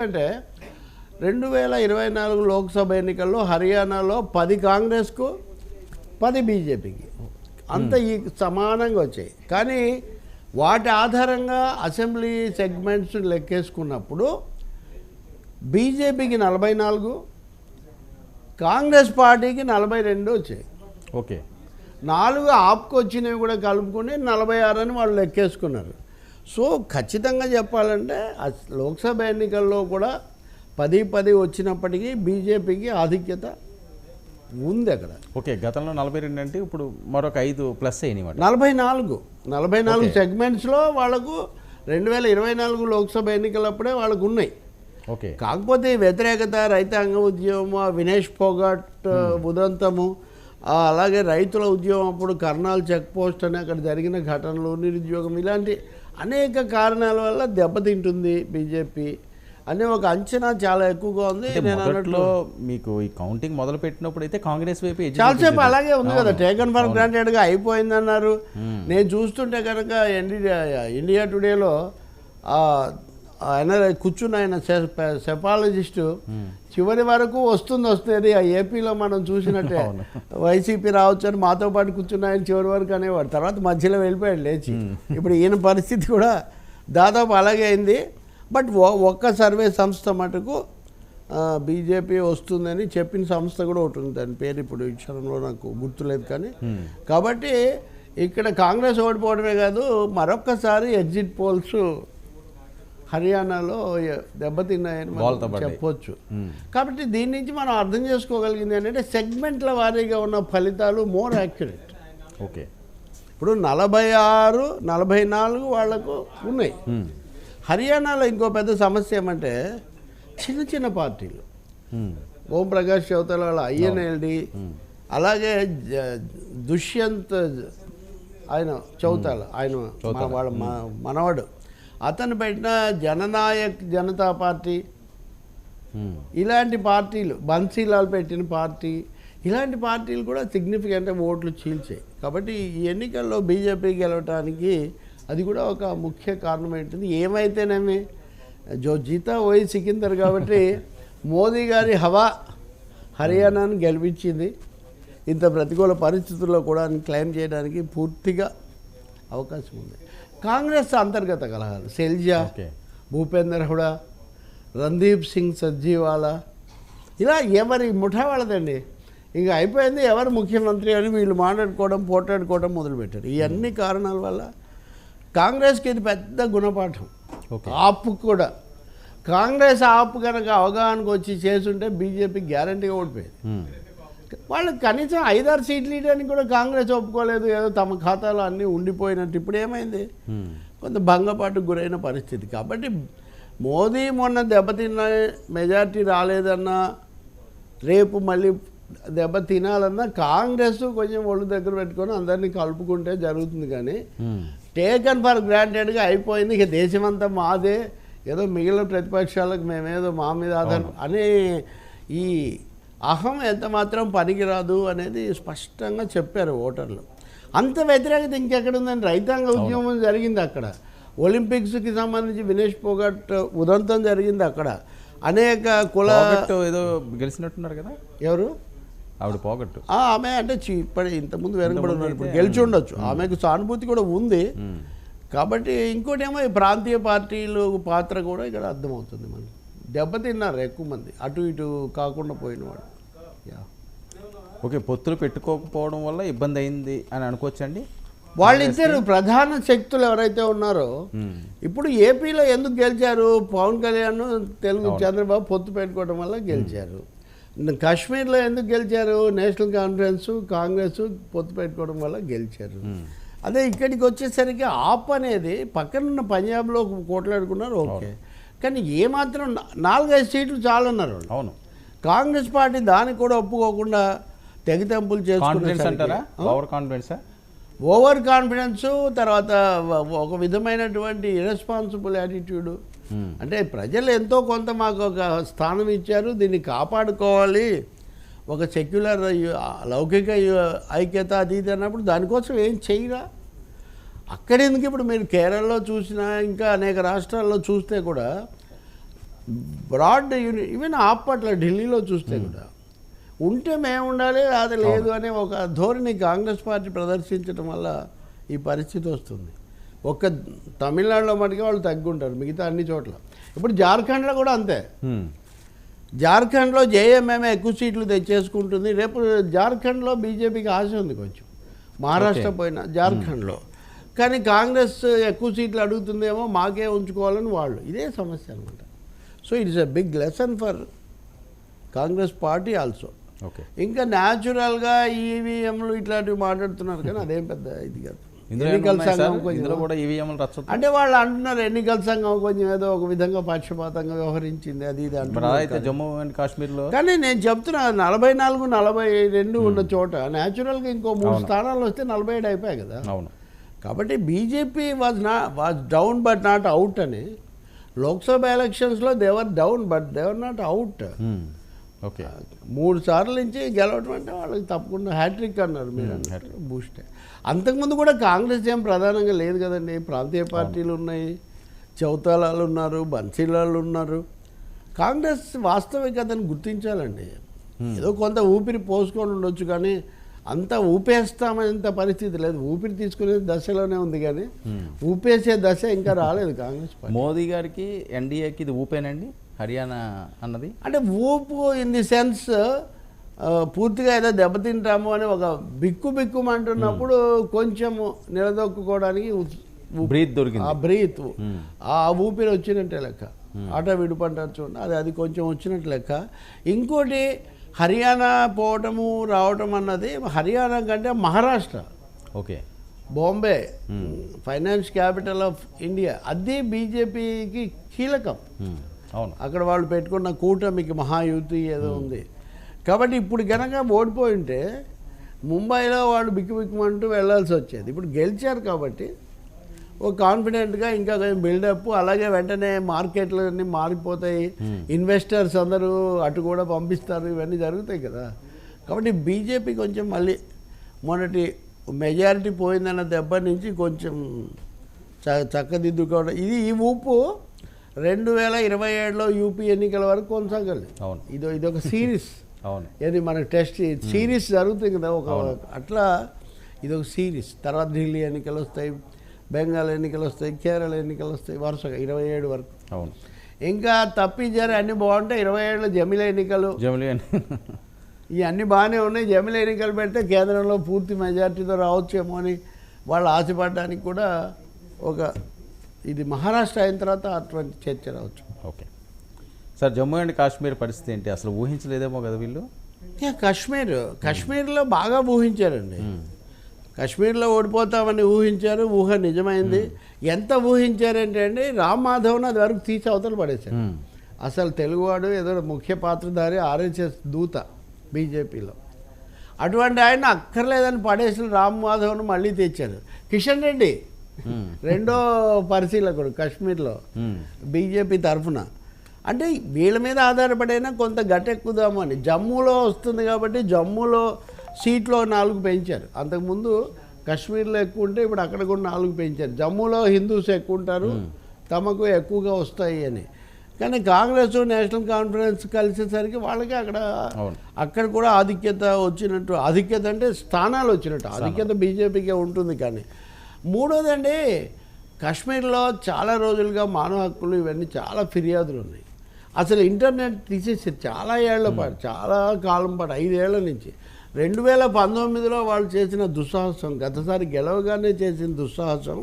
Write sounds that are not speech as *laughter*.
అంటే రెండు వేల ఇరవై నాలుగు లోక్సభ ఎన్నికల్లో హర్యానాలో పది కాంగ్రెస్కు పది బీజేపీకి. అంత ఈ సమానంగా వచ్చాయి. కానీ వాటి ఆధారంగా అసెంబ్లీ సెగ్మెంట్స్ లెక్కేసుకున్నప్పుడు బీజేపీకి నలభై నాలుగు కాంగ్రెస్ పార్టీకి నలభై రెండు వచ్చాయి. ఓకే. నాలుగు ఆప్కు వచ్చినవి కూడా కలుపుకొని నలభై ఆరు అని వాళ్ళు లెక్కేసుకున్నారు. సో ఖచ్చితంగా చెప్పాలంటే లోక్సభ ఎన్నికల్లో కూడా పది పది వచ్చినప్పటికీ బీజేపీకి ఆధిక్యత ఉంది అక్కడ. ఓకే గతంలో నలభై రెండు అంటే ఇప్పుడు మరొక ఐదు ప్లస్ అయినాయి నలభై నాలుగు. నలభై నాలుగు. సెగ్మెంట్స్లో వాళ్ళకు రెండు వేల ఇరవై నాలుగు లోక్సభ ఎన్నికలప్పుడే వాళ్ళకు ఉన్నాయి. ఓకే. కాకపోతే ఈ వ్యతిరేకత రైతాంగ ఉద్యమం ఆ వినేష్ పోగాట్ ఉదంతము ఆ అలాగే రైతుల ఉద్యమం అప్పుడు కర్నాల్ చెక్ పోస్ట్ అని అక్కడ జరిగిన ఘటనలు నిరుద్యోగం ఇలాంటి అనేక కారణాల వల్ల దెబ్బతింటుంది బీజేపీ అనే ఒక అంచనా చాలా ఎక్కువగా ఉంది నేను అన్నట్లు మీకు ఈ కౌంటింగ్ మొదలు పెట్టినప్పుడు అయితే కాంగ్రెస్ వైపు చాలాసేపు. అలాగే ఉంది కదా. Taken for. గ్రాంటెడ్గా అయిపోయిందన్నారు Hmm. నేను చూస్తుంటే కనుక ఇండియా ఇండియా టుడేలో ఆయన కూర్చున్న ఆయన సెపాలజిస్టు. చివరి వరకు వస్తుంది వస్తుంది ఆ ఏపీలో మనం చూసినట్టే. వైసీపీ రావచ్చు అని మాతో పాటు కూర్చున్న ఆయన చివరి వరకు అనేవాడు తర్వాత మధ్యలో వెళ్ళిపోయాడు లేచి ఇప్పుడు ఈయన పరిస్థితి కూడా దాదాపు అలాగే అయింది బట్ ఒక్క సర్వే సంస్థ మటుకు బీజేపీ వస్తుందని చెప్పిన సంస్థ కూడా ఒకటి ఉంది దాని పేరు ఇప్పుడు క్షణంలో నాకు గుర్తులేదు కానీ. కాబట్టి ఇక్కడ కాంగ్రెస్ ఓడిపోవడమే కాదు మరొక్కసారి ఎగ్జిట్ పోల్స్ హర్యానాలో దెబ్బతిన్నాయని మనం. చెప్పొచ్చు. కాబట్టి దీని నుంచి మనం అర్థం చేసుకోగలిగింది ఏంటంటే సెగ్మెంట్ల వారీగా ఉన్న ఫలితాలు మోర్ యాక్యురేట్. ఓకే. ఇప్పుడు నలభై ఆరు నలభై నాలుగు వాళ్ళకు ఉన్నాయి. హర్యానాలో ఇంకో పెద్ద సమస్య ఏమంటే చిన్న చిన్న పార్టీలు. ఓం ప్రకాష్ చౌతాల వాళ్ళ ఐఎన్ఎల్డి అలాగే దుష్యంత్ ఆయన చౌతాల ఆయన వాళ్ళ మనవడు. అతను పెట్టిన జననాయక్ జనతా పార్టీ ఇలాంటి పార్టీలు బన్సీలాల్ పెట్టిన పార్టీ ఇలాంటి పార్టీలు కూడా సిగ్నిఫికెంట్ ఓట్లు చీల్చాయి. కాబట్టి ఈ ఎన్నికల్లో బీజేపీ గెలవటానికి అది కూడా ఒక ముఖ్య కారణం ఏంటిది ఏమైతేనేమి? జో జీతా ఓయి సికిందర్ కాబట్టి మోదీ గారి హవా హర్యానాను గెలిపించింది. ఇంత ప్రతికూల పరిస్థితుల్లో కూడా క్లెయిమ్ చేయడానికి పూర్తిగా అవకాశం ఉంది. కాంగ్రెస్ అంతర్గత కలహాలు. శైలజా భూపేందర్ హుడా రందీప్ సింగ్ సజ్జీవాలా. ఇలా ఎవరి ముఠా వాళ్ళదండి? ఇంకా అయిపోయింది ఎవరు ముఖ్యమంత్రి అని వీళ్ళు మాట్లాడుకోవడం పోట్లాడుకోవడం మొదలుపెట్టారు. ఈ అన్ని కారణాల వల్ల కాంగ్రెస్కి ఇది పెద్ద గుణపాఠం. ఆప్ కూడా. కాంగ్రెస్ ఆప్ కనుక అవగాహనకు వచ్చి చేసుంటే బీజేపీ గ్యారంటీగా ఓడిపోయేది. Hmm. వాళ్ళకి కనీసం ఐదారు సీట్లు ఇవ్వడానికి కూడా కాంగ్రెస్ ఒప్పుకోలేదు. ఏదో తమ ఖాతాలో అన్నీ ఉండిపోయినట్టు ఇప్పుడు ఏమైంది. కొంత భంగపాటుకు గురైన పరిస్థితి. కాబట్టి మోదీ మొన్న దెబ్బతిన్న మెజార్టీ రాలేదన్నా రేపు మళ్ళీ దెబ్బ తినాలన్నా కాంగ్రెస్ కొంచెం ఒళ్ళు దగ్గర పెట్టుకొని అందరినీ కలుపుకుంటే జరుగుతుంది కానీ. టేకన్ ఫర్ గ్రాంటెడ్గా అయిపోయింది. ఇక దేశమంతా మాదే. ఏదో మిగిలిన ప్రతిపక్షాలకు మేమేదో మా మీద ఆధారం అనే ఈ అహం ఎంత మాత్రం పనికిరాదు అనేది స్పష్టంగా చెప్పారు ఓటర్లు. అంత వ్యతిరేకత ఇంకెక్కడ ఉందని రైతాంగ ఉద్యమం జరిగింది అక్కడ. ఒలింపిక్స్కి సంబంధించి వినేష్ పోగట్ ఉదంతం జరిగింది అక్కడ. అనేక కుల ఏదో గెలిచినట్టున్నారు కదా? ఎవరు? ఆవిడ పోగొట్టు. ఆ, ఆమె అంటే ఇప్పటి ఇంతకుముందు వెనుకబడి ఉన్నారు ఇప్పుడు గెలిచి ఉండొచ్చు. ఆమెకు సానుభూతి కూడా ఉంది. కాబట్టి ఇంకోటేమో ఈ ప్రాంతీయ పార్టీలు పాత్ర కూడా ఇక్కడ అర్థమవుతుంది మనకి. దెబ్బతిన్నారు ఎక్కువ మంది. అటు ఇటు కాకుండా పోయినవాడు. యా ఓకే పొత్తులు పెట్టుకోకపోవడం వల్ల ఇబ్బంది అయింది అని అనుకోవచ్చండి? వాళ్ళిద్దరు ప్రధాన శక్తులు ఎవరైతే ఉన్నారో Hmm. ఇప్పుడు ఏపీలో ఎందుకు గెలిచారు? పవన్ కళ్యాణ్ తెలుగు చంద్రబాబు పొత్తు పెట్టుకోవడం వల్ల గెలిచారు. కాశ్మీర్లో ఎందుకు గెలిచారు? నేషనల్ కాన్ఫరెన్స్ కాంగ్రెస్ పొత్తు పెట్టుకోవడం వల్ల గెలిచారు. అదే ఇక్కడికి వచ్చేసరికి ఆప్ అనేది పక్కనున్న పంజాబ్లో కోట్లాడుకున్నారు. ఓకే. కానీ ఏమాత్రం నాలుగైదు సీట్లు చాలన్నారు వాళ్ళు. అవును. కాంగ్రెస్ పార్టీ దానికి కూడా ఒప్పుకోకుండా తెగతెంపులు కాన్ఫిడెన్స్ అంటారా? చేసుకునేసరికి ఓవర్ కాన్ఫిడెన్సా ఓవర్ కాన్ఫిడెన్స్ తర్వాత ఒక విధమైనటువంటి ఇరెస్పాన్సిబుల్ యాటిట్యూడ్ Hmm. అంటే ప్రజలు ఎంతో కొంత మాకు ఒక స్థానం ఇచ్చారు దీన్ని కాపాడుకోవాలి. ఒక సెక్యులర్ లౌకిక ఐక్యత అది ఇది అన్నప్పుడు దానికోసం ఏం చేయరా? అక్కడెందుకు ఇప్పుడు మీరు కేరళలో చూసినా ఇంకా అనేక రాష్ట్రాల్లో చూస్తే కూడా బ్రాడ్ యూనిట్ ఈవెన్ ఆపట్ల ఢిల్లీలో చూస్తే కూడా ఉంటే మేము ఉండాలి అది లేదు అనే ఒక ధోరణి కాంగ్రెస్ పార్టీ ప్రదర్శించడం వల్ల ఈ పరిస్థితి వస్తుంది. ఒక్క తమిళనాడులో మటుకే వాళ్ళు తగ్గుంటారు మిగతా అన్ని చోట్ల. ఇప్పుడు జార్ఖండ్లో కూడా అంతే. హ్మ్. జార్ఖండ్లో జేఎంఎం ఎక్కువ సీట్లు తెచ్చేసుకుంటుంది రేపు జార్ఖండ్లో బీజేపీకి ఆశ ఉంది కొంచెం. మహారాష్ట్ర పోయిన జార్ఖండ్లో. కానీ కాంగ్రెస్ ఎక్కువ సీట్లు అడుగుతుందేమో మాకే ఉంచుకోవాలని వాళ్ళు. ఇదే సమస్య అనమాట. So it's a big lesson for Congress party also okay ఇంకా న్యాచురల్గా ఈవీఎంలు ఇట్లాంటివి మాట్లాడుతున్నారు కానీ అదేం పెద్ద ఇది కాదు. ఎన్నికల సంఘం? కొంచెం కూడా ఈవీఎంలు రచ్చ అంటే వాళ్ళు అంటున్నారు ఎన్నికల సంఘం కొంచెం ఏదో ఒక విధంగా పక్షపాతంగా వ్యవహరించింది అది ఇది అంటున్నారు జమ్మూ అండ్ కాశ్మీర్లో? కానీ నేను చెప్తున్నా నలభై నాలుగు నలభై రెండు ఉన్న చోట న్యాచురల్గా ఇంకో మూడు. స్థానాలు వస్తే నలభై ఏడు అయిపోయాయి కదా. అవును. కాబట్టి బీజేపీ వాజ్ నా was down but not out అని లోక్సభ ఎలక్షన్స్లో they're down but they're not out. Okay మూడు సార్లు నుంచి గెలవడం అంటే వాళ్ళకి తప్పకుండా హ్యాట్రిక్ అన్నారు మీరు అన్నట్టు బూస్టే. అంతకుముందు కూడా కాంగ్రెస్ ఏం ప్రధానంగా లేదు కదండి. ప్రాంతీయ పార్టీలు ఉన్నాయి చౌతాలాలు ఉన్నారు బన్సీలాలు ఉన్నారు. కాంగ్రెస్ వాస్తవికతను గుర్తించాలండి. ఏదో కొంత ఊపిరి పోసుకొని ఉండొచ్చు కానీ అంత ఊపేస్తామనేంత పరిస్థితి లేదు. ఊపిరి తీసుకునే దశలోనే ఉంది కానీ ఊపేసే దశ ఇంకా రాలేదు కాంగ్రెస్ పార్టీ. మోదీ గారికి ఎన్డీఏకి ఇది ఊపేనండి? హర్యానా అన్నది? అంటే ఊపు ఇన్ ది సెన్స్ పూర్తిగా ఏదో దెబ్బతింటాము అని ఒక బిక్కు బిక్కుమంటున్నప్పుడు కొంచెము నిలదొక్కుకోవడానికి బ్రీత్ ఆ దొరికింది బ్రీత్. Hmm. ఆ ఊపిరి వచ్చినట్టే లెక్క. ఆట విడిపంటారు చూడండి. అది అది కొంచెం వచ్చినట్టు లెక్క. ఇంకోటి హర్యానా పోవటము రావటం అన్నది హర్యానా కంటే Maharashtra. Okay. Bombay finance capital of India. అది బీజేపీకి కీలకం. హ్మ్. అవును. అక్కడ వాళ్ళు పెట్టుకున్న కూటమికి మహాయుతి ఏదో ఉంది. కాబట్టి ఇప్పుడు గనక ఓడిపోయి ఉంటే ముంబైలో వాళ్ళు బిక్కు బిక్కుమంటూ వెళ్ళాల్సి వచ్చేది. ఇప్పుడు గెలిచారు కాబట్టి ఓ కాన్ఫిడెంట్గా ఇంకా కొంచెం బిల్డప్ అలాగే వెంటనే మార్కెట్లు అన్నీ మారిపోతాయి ఇన్వెస్టర్స్ అందరూ అటు కూడా పంపిస్తారు. ఇవన్నీ జరుగుతాయి కదా. కాబట్టి బీజేపీ కొంచెం మళ్ళీ మొన్నటి మెజారిటీ పోయిందన్న దెబ్బ నుంచి కొంచెం చక్కదిద్దుకోవడం. ఇది ఈ ఊపు రెండు వేల ఇరవై ఏడులో యూపీ ఎన్నికల వరకు కొనసాగాలి అవును. ఇది ఇదొక సిరీస్. *laughs* అవును. ఏది మనకి టెస్ట్ సిరీస్ జరుగుతుంది కదా. ఒక అట్లా ఇది ఒక సిరీస్. తర్వాత ఢిల్లీ ఎన్నికలు వస్తాయి. బెంగాల్ ఎన్నికలు వస్తాయి కేరళ ఎన్నికలు వస్తాయి వరుసగా ఇరవై ఏడు వరకు. అవును. ఇంకా తప్పించారు అన్నీ బాగుంటాయి. ఇరవై ఏడులో జమిల ఎన్నికలు. జమిలీ ఈ అన్నీ బాగానే ఉన్నాయి. జమిల ఎన్నికలు పెడితే కేంద్రంలో పూర్తి మెజార్టీతో రావచ్చేమో అని వాళ్ళు ఆశపడడానికి కూడా ఒక ఇది మహారాష్ట్ర అయిన తర్వాత అటువంటి చర్చ రావచ్చు. Okay. Sir Jammu and Kashmir పరిస్థితి ఏంటి? అసలు ఊహించలేదేమో కదా వీళ్ళు? కాశ్మీర్ కాశ్మీర్లో బాగా ఊహించారండి. కాశ్మీర్లో ఓడిపోతామని ఊహించారు. ఊహ నిజమైంది. ఎంత ఊహించారంటే అండి రామ్ మాధవ్ని అది వరకు తీసి అవతల పడేశారు. అసలు తెలుగువాడు ఏదో ముఖ్య పాత్రధారి ఆర్ఎస్ఎస్ దూత బీజేపీలో. అటువంటి ఆయన అక్కర్లేదని పడేసిన రామ్ మాధవ్ను మళ్ళీ తెచ్చారు. కిషన్ రెడ్డి. రెండో పరిశీలకుడు కాశ్మీర్లో. బీజేపీ తరఫున. అంటే వీళ్ళ మీద ఆధారపడైనా కొంత గట్టెక్కుదాము అని. జమ్మూలో వస్తుంది కాబట్టి జమ్మూలో సీట్లో నాలుగు పెంచారు. అంతకుముందు కాశ్మీర్లో ఎక్కువ ఉంటే ఇప్పుడు అక్కడ కూడా నాలుగు పెంచారు. జమ్మూలో హిందూస్ ఎక్కువ ఉంటారు. తమకు ఎక్కువగా వస్తాయి అని. కానీ కాంగ్రెస్ నేషనల్ కాన్ఫరెన్స్ కలిసేసరికి వాళ్ళకి అక్కడ. అక్కడ కూడా ఆధిక్యత వచ్చినట్టు ఆధిక్యత అంటే స్థానాలు వచ్చినట్టు ఆధిక్యత బీజేపీకే ఉంటుంది కానీ. మూడోదండి కాశ్మీర్లో చాలా రోజులుగా మానవ హక్కులు ఇవన్నీ చాలా ఫిర్యాదులు ఉన్నాయి. అసలు ఇంటర్నెట్ తీసేసారు. చాలా ఏళ్ళ పాటు చాలా కాలం పాటు ఐదేళ్ళ నుంచి. రెండు వేల పంతొమ్మిదిలో వాళ్ళు చేసిన దుస్సాహసం గతసారి గెలవగానే చేసిన దుస్సాహసం